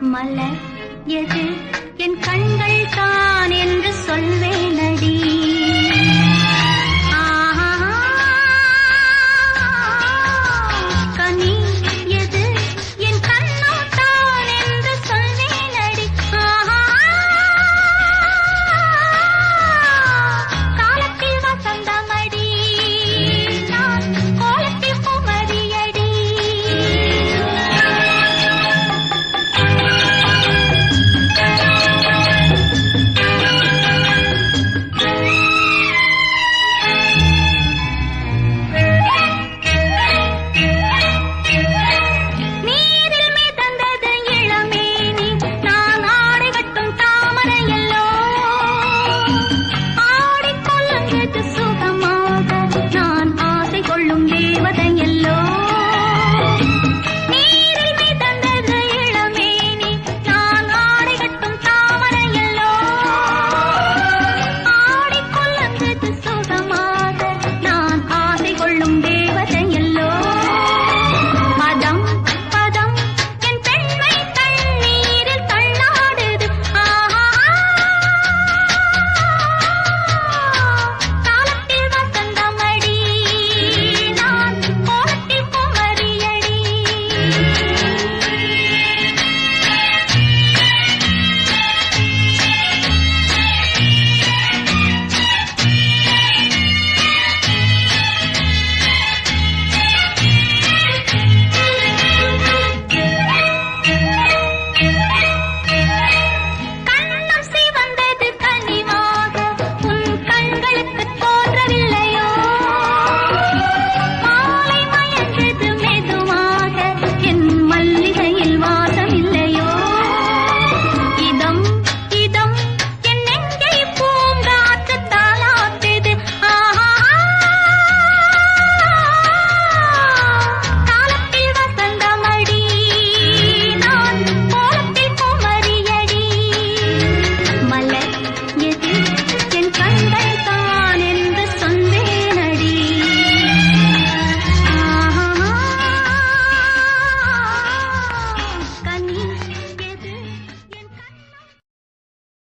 மலர் எது? என் கண்கள் தான் என்று சொல்வேன.